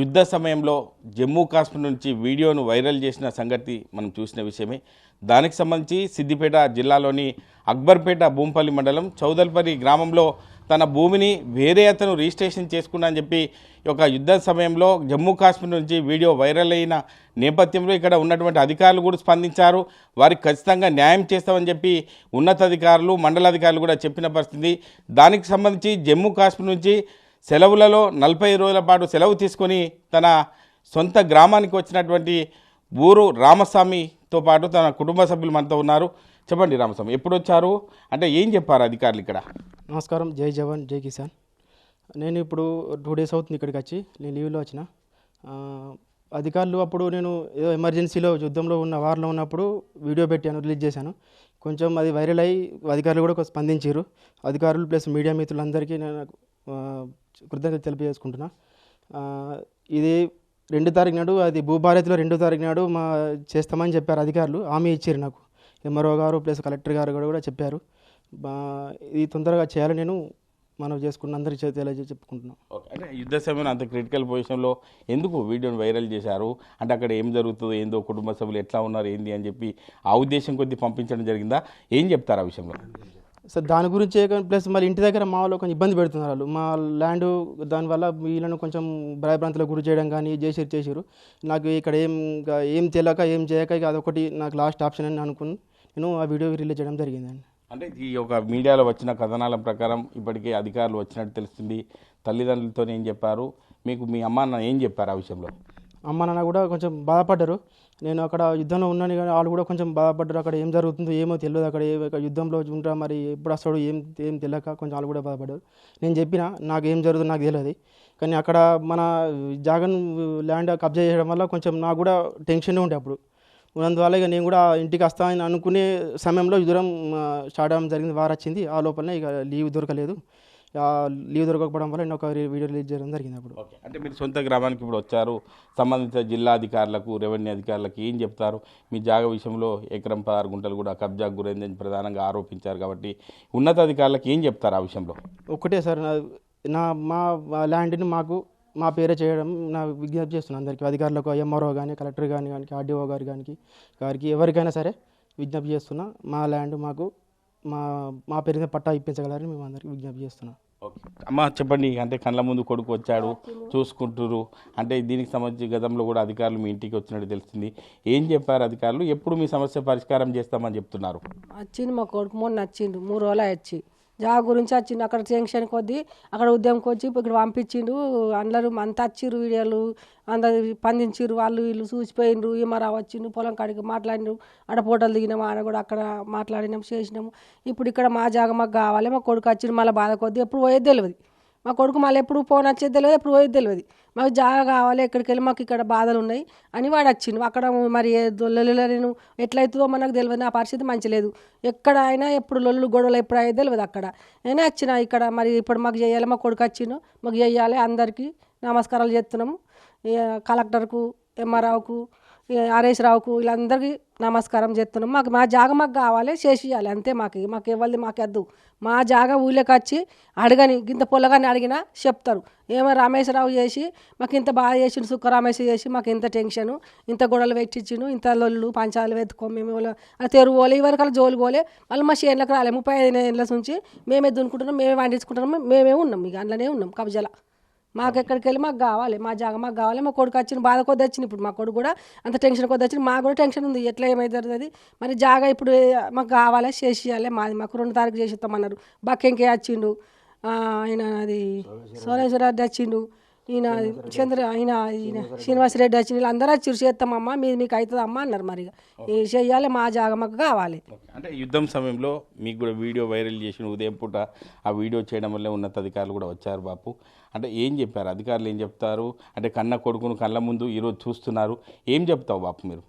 యుద్ధ సమయంలో జమ్మూ కాశ్మీర్ నుంచి వీడియోను వైరల్ చేసిన సంగతి మనం చూసిన విషయమే. దానికి సంబంధించి సిద్దిపేట జిల్లాలోని అక్బర్పేట భూంపల్లి మండలం చౌదల్పల్లి గ్రామంలో తన భూమిని వేరే అతను రిజిస్ట్రేషన్ చేసుకున్నా అని చెప్పి ఒక యుద్ధ సమయంలో జమ్మూ కాశ్మీర్ నుంచి వీడియో వైరల్ అయిన నేపథ్యంలో ఇక్కడ ఉన్నటువంటి అధికారులు కూడా స్పందించారు. వారికి ఖచ్చితంగా న్యాయం చేస్తామని చెప్పి ఉన్నతాధికారులు మండలాధికారులు కూడా చెప్పిన పరిస్థితి. దానికి సంబంధించి జమ్మూ కాశ్మీర్ నుంచి సెలవులలో నలభై రోజుల పాటు సెలవు తీసుకొని తన సొంత గ్రామానికి వచ్చినటువంటి ఊరు రామస్వామితో పాటు తన కుటుంబ సభ్యులు మనతో ఉన్నారు. చెప్పండి రామస్వామి ఎప్పుడు వచ్చారు అంటే ఏం చెప్పారు అధికారులు ఇక్కడ? నమస్కారం జై జవాన్ జై కిసాన్. నేను ఇప్పుడు టూ డేస్ అవుతుంది ఇక్కడికి వచ్చి నేను లీవ్లో వచ్చిన. అధికారులు అప్పుడు నేను ఏదో ఎమర్జెన్సీలో యుద్ధంలో ఉన్న వారిలో ఉన్నప్పుడు వీడియో పెట్టాను రిలీజ్ చేశాను. కొంచెం అది వైరల్ అయ్యి అధికారులు కూడా స్పందించారు. అధికారులు ప్లస్ మీడియా మిత్రులందరికీ నేను కృతజ్ఞత తెలియజేసుకుంటున్నా. ఇది రెండు తారీఖు నాడు అది భూభారతిలో రెండో తారీఖు నాడు మా చేస్తామని చెప్పారు అధికారులు. హామీ ఇచ్చారు నాకు. ఎంఆర్ఓ గారు ప్లస్ కలెక్టర్ గారు కూడా కూడా చెప్పారు. ఇది తొందరగా చేయాలని నేను మనం చేసుకున్న అందరికీ తెలియజే చెప్పుకుంటున్నాం. అంటే యుద్ధ సమయంలో అంత క్రిటికల్ పొజిషన్లో ఎందుకు వీడియోని వైరల్ చేశారు? అంటే అక్కడ ఏం జరుగుతుందో ఏందో కుటుంబ సభ్యులు ఎట్లా ఉన్నారు ఏంది అని చెప్పి ఆ ఉద్దేశం కొద్దీ పంపించడం జరిగిందా? ఏం చెప్తారు ఆ విషయంలో? సో దాని గురించి ప్లస్ మళ్ళీ ఇంటి దగ్గర మా వాళ్ళు కొంచెం ఇబ్బంది పెడుతున్నారు వాళ్ళు. మా ల్యాండ్ దానివల్ల వీళ్ళను కొంచెం భయభ్రాంతులకు గురి చేయడం కానీ చేసి చేసారు. నాకు ఇక్కడ ఏం ఏం తెలియక ఏం చేయక ఇక అదొకటి నాకు లాస్ట్ ఆప్షన్ అని అనుకుని నేను ఆ వీడియో రిలీజ్ చేయడం జరిగిందండి. అంటే ఈ యొక్క మీడియాలో వచ్చిన కథనాల ప్రకారం ఇప్పటికే అధికారులు వచ్చినట్టు తెలుస్తుంది. తల్లిదండ్రులతో ఏం చెప్పారు? మీకు మీ అమ్మ ఏం చెప్పారు ఆ విషయంలో? అమ్మ నాన్న కూడా కొంచెం బాధపడ్డారు. నేను అక్కడ యుద్ధంలో ఉన్నాను కానీ వాళ్ళు కూడా కొంచెం బాధపడ్డారు. అక్కడ ఏం జరుగుతుందో ఏమో తెలియదు. అక్కడ ఏ- యుద్ధంలో ఉంటా మరి ఎప్పుడు వస్తాడు ఏం ఏం తెలియక కొంచెం వాళ్ళు కూడా బాధపడ్డారు. నేను చెప్పిన నాకు ఏం జరుగుతుందో నాకు తెలియదు. కానీ అక్కడ మన జాగన్ ల్యాండ్ కబ్జా చేయడం వల్ల కొంచెం నాకు కూడా టెన్షన్ ఉండే అప్పుడు. ఉన్నందువల్ల ఇక నేను కూడా ఇంటికి వస్తానని అనుకునే సమయంలో యుద్ధం స్టార్ట్ అవ్వడం జరిగింది. వారు వచ్చింది. ఆ లోపలనే ఇక లీవ్ దొరకలేదు. లీవ్ దొరకకపోవడం వల్ల నేను ఒక వీడియో రిలీజ్ చేయడం జరిగింది అప్పుడు. ఓకే. అంటే మీరు సొంత గ్రామానికి ఇప్పుడు వచ్చారు సంబంధిత జిల్లా అధికారులకు రెవెన్యూ అధికారులకు ఏం చెప్తారు? మీ జాగ విషయంలో ఎకరం పదహారు గుంటలు కూడా కబ్జాకు గురైందని ప్రధానంగా ఆరోపించారు కాబట్టి ఉన్నతాధికారులకు ఏం చెప్తారు ఆ విషయంలో? ఒకటే సార్ నా- నా మా మా ల్యాండ్ని మాకు మా పేరే చేయడం నా విజ్ఞప్తి చేస్తున్నాను అందరికీ. అధికారులకు ఎంఆర్ఓ కానీ కలెక్టర్ కానీ కానీ ఆర్డీఓ గారి కానీ గారికి ఎవరికైనా సరే విజ్ఞప్తి చేస్తున్నా మా ల్యాండ్ మాకు మా మా పేరు మీద పట్టా ఇప్పించగలరని మేము అందరికీ విజ్ఞప్తి చేస్తున్నాం. ఓకే. అమ్మ చెప్పండి అంటే కళ్ళ ముందు కొడుకు వచ్చాడు చూసుకుంటురు అంటే దీనికి సంబంధించి గతంలో కూడా అధికారులు మీ ఇంటికి వచ్చినట్టు తెలిసింది. ఏం చెప్పారు అధికారులు? ఎప్పుడు మీ సమస్య పరిష్కారం చేస్తామని చెప్తున్నారు? వచ్చింది మా కొడుకు మొన్న వచ్చిండు. మూడు రోజులు వచ్చి. జా గురించి వచ్చిండు. అక్కడ టెన్షన్ కొద్దీ అక్కడ ఉద్యమంకి వచ్చి ఇక్కడ పంపించిండు. అందరూ అంతా వచ్చిర్రు వీడియోలు. అందరు పందించిర్రు. వాళ్ళు వీళ్ళు చూసిపోయిండ్రు. ఏమరా వచ్చిండు పొలం కాడికి మాట్లాడినారు ఆడ ఫోటోలు దిగినాము ఆడ కూడా అక్కడ మాట్లాడినాము చేసినాము ఇప్పుడు ఇక్కడ మా జాగ మాకు కావాలి. మా కొడుకు వచ్చిండు. మళ్ళీ బాధ కొద్దీ ఎప్పుడు పోయేది తెలియదు మా కొడుకు మళ్ళీ ఎప్పుడు ఫోన్ వచ్చేది తెలియదు ఎప్పుడు పోయేది తెలియదు. మాకు జాగా కావాలి ఎక్కడికి వెళ్ళి మాకు ఇక్కడ బాధలు ఉన్నాయి అని వాడు వచ్చిండు. అక్కడ మరి నేను ఎట్లయితుందో మనకు తెలియదు ఆ పరిస్థితి మంచి లేదు. ఎక్కడ అయినా ఎప్పుడు లొల్లు గొడవలు ఎప్పుడు అయ్యేది తెలియదు అక్కడ. నేనే వచ్చిన ఇక్కడ మరి ఇప్పుడు మాకు చేయాలి మా కొడుకు వచ్చిండు మాకు చేయాలి అందరికీ నమస్కారాలు చేస్తున్నాము. కలెక్టర్కు ఎంఆర్ఆవుకు ఆర్ఎస్ రావుకు వీళ్ళందరికీ నమస్కారం చేస్తున్నాం. మాకు మా జాగ మాకు కావాలి చేసేయాలి అంతే మాకు. మాకు ఇవ్వాలి మాకు వద్దు. మా జాగ ఊళ్ళోకి వచ్చి అడగని ఇంత పొలగాని అడిగినా చెప్తారు. ఏమో రామేశ్వరరావు చేసి మాకు ఇంత బాగా చేసిండు సుక్క రామేశ్వర చేసి మాకు ఇంత టెన్షను ఇంత గొడవలు పెట్టించిండు ఇంత లొల్లు పంచాలు వెతుకో మేము వాళ్ళ- తెరువు పోలే ఇవరకాల జోలు పోలే వాళ్ళు మా చేనులకు రాలే. ముప్పై ఐదు ఏళ్ళ నుంచి మేమే దున్నుకుంటున్నాం మేమే వండించుకుంటున్నాం మేమే ఉన్నాం. ఇక అందులోనే ఉన్నాం కబ్జాల. మాకు ఎక్కడికి వెళ్ళి మాకు కావాలి మా జాగ మాకు కావాలి మా కొడుకు వచ్చిన బాధ కొద్ది వచ్చింది. ఇప్పుడు మా కొడుకు కూడా అంత టెన్షన్ కొద్ది వచ్చింది మాకు కూడా టెన్షన్ ఉంది. ఎట్లా ఏమవుతుంది అది? మరి జాగ ఇప్పుడు మాకు కావాలి? చేసేయాలి. మాది మాకు రెండు తారీఖు చేసి ఇస్తామన్నారు బక్కెంకే వచ్చిండు? ఆయన అది సోమేశ్వర రెడ్డి వచ్చిండు. ఈయన చంద్ర ఈయన ఈయన శ్రీనివాసరెడ్డి వచ్చి వీళ్ళందరూ వచ్చి చేస్తామమ్మా మీరు మీకు అవుతుంది అమ్మా అన్నారు మరి ఇక. ఈ చెయ్యాలి? మా జాగ మాకు కావాలి. అంటే యుద్ధం సమయంలో మీకు కూడా వీడియో వైరల్ చేసిన ఉదయం పూట ఆ వీడియో చేయడం వల్లే ఉన్నతాధికారులు కూడా వచ్చారు బాపు. అంటే ఏం చెప్పారు? అధికారులు ఏం చెప్తారు? అంటే కన్న కొడుకును కళ్ళ ముందు ఈరోజు చూస్తున్నారు. ఏం చెప్తావు బాపు మీరు?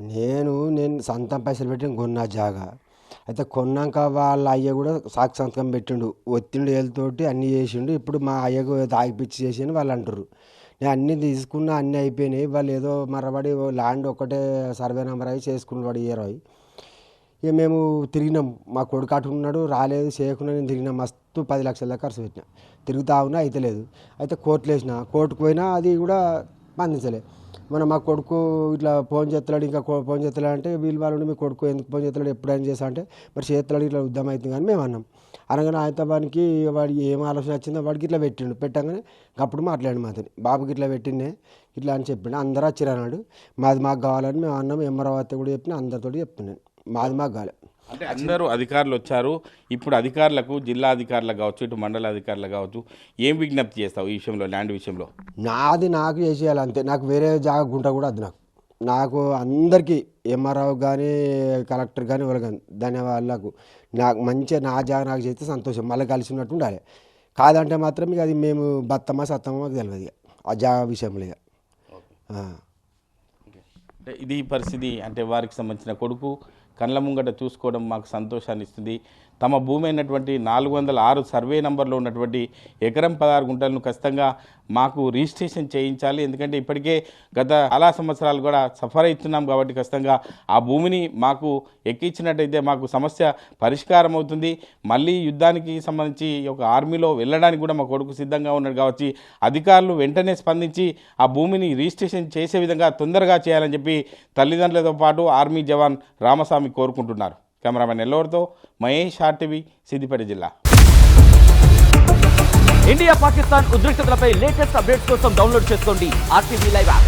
నేను నేను సొంతం పైసలు పెట్టి కొన్నా జాగా. అయితే కొన్నాక వాళ్ళ అయ్య కూడా సాక్షి సంతకం పెట్టిండు. ఒత్తిండు ఏళ్ళతోటి అన్నీ చేసిండు. ఇప్పుడు మా అయ్యకు తాగిపిచ్చి చేసి అని వాళ్ళు అంటారు నేను అన్నీ తీసుకున్నా అన్నీ అయిపోయినాయి. వాళ్ళు ఏదో మరబడి ల్యాండ్ ఒకటే సర్వే నెంబర్ అవి చేసుకున్నాడు వాడు ఇయర్ అవి ఇక మేము తిరిగినాం. మా కొడుకు అటుకున్నాడు రాలేదు. చేయకుండా నేను తిరిగినా. మస్తు పది లక్షల దాకా ఖర్చు పెట్టిన. తిరుగుతా ఉన్నా అయితే లేదు అయితే కోర్టులు వేసిన. కోర్టుకు పోయినా అది కూడా స్పందించలే మన మా కొడుకు ఇట్లా ఫోన్ చేస్తున్నాడు ఇంకా ఫోన్ చేస్తున్నాడు అంటే వీళ్ళు వాళ్ళు మీ కొడుకు ఎందుకు ఫోన్ చేస్తున్నాడు ఎప్పుడైనా చేస్తా అంటే మరి చేస్తున్నాడు ఇట్లా ఉద్యమం అవుతుంది కానీ మేము అన్నాం. అనగానే ఆయతబానికి వాడికి ఏం ఆలోచన వచ్చిందో వాడికి ఇట్లా పెట్టిండు. పెట్టగానే అప్పుడు మాట్లాడి మాతని బాబుకి ఇట్లా పెట్టిండే ఇట్లా అని చెప్పిండు. అందరూ వచ్చిరు అన్నాడు. మాది మాకు కావాలని మేము అన్నాం. ఎమ్మరావతి కూడా చెప్పిన అందరితో చెప్తున్నాను మాది మాకు కావాలి అంటే అందరూ అధికారులు వచ్చారు. ఇప్పుడు అధికారులకు జిల్లా అధికారులకు కావచ్చు ఇటు మండల అధికారులకు కావచ్చు ఏం విజ్ఞప్తి చేస్తావు ఈ విషయంలో ల్యాండ్ విషయంలో? నాది నాకు చేసేయాలి అంతే. నాకు వేరే జాగా గుంట కూడా అది నాకు. నాకు అందరికీ ఎంఆర్ఓ కానీ కలెక్టర్ కానీ వాళ్ళు కానీ ధన్యవాదాలకు నాకు మంచిగా నా జాగా నాకు చేస్తే సంతోషం. మళ్ళీ కలిసి ఉన్నట్టు ఉండాలి. కాదంటే మాత్రం ఇక అది మేము బత్తమా సత్తమా మాకు తెలియదు ఇక. ఆ జాగా విషయంలో ఇక. ఆ. అంటే ఇది పరిస్థితి అంటే వారికి సంబంధించిన కొడుకు కళ్ళ ముంగట చూసుకోవడం మాకు సంతోషాన్ని ఇస్తుంది తమ భూమి అయినటువంటి నాలుగు వందల ఆరు సర్వే నంబర్లో ఉన్నటువంటి ఎకరం పదహారు గుంటలను ఖచ్చితంగా మాకు రిజిస్ట్రేషన్ చేయించాలి. ఎందుకంటే ఇప్పటికే గత చాలా సంవత్సరాలు కూడా సఫర్ అవుతున్నాం కాబట్టి ఖచ్చితంగా ఆ భూమిని మాకు ఎక్కించినట్టయితే మాకు సమస్య పరిష్కారం అవుతుంది. మళ్ళీ యుద్ధానికి సంబంధించి ఒక ఆర్మీలో వెళ్ళడానికి కూడా మా కొడుకు సిద్ధంగా ఉన్నాడు కాబట్టి అధికారులు వెంటనే స్పందించి ఆ భూమిని రిజిస్ట్రేషన్ చేసే విధంగా తొందరగా చేయాలని చెప్పి తల్లిదండ్రులతో పాటు ఆర్మీ జవాన్ రామస్వామి కోరుకుంటున్నారు. కెమెరామెన్ ఎల్లోర్తో మహేష్ ఆర్టీవీ సిద్దిపేట జిల్లా. ఇండియా పాకిస్తాన్ ఉద్రిక్తతలపై లేటెస్ట్ అప్డేట్స్ కోసం డౌన్లోడ్ చేసుకోండి ఆర్టీవీ లైవ్ యాప్.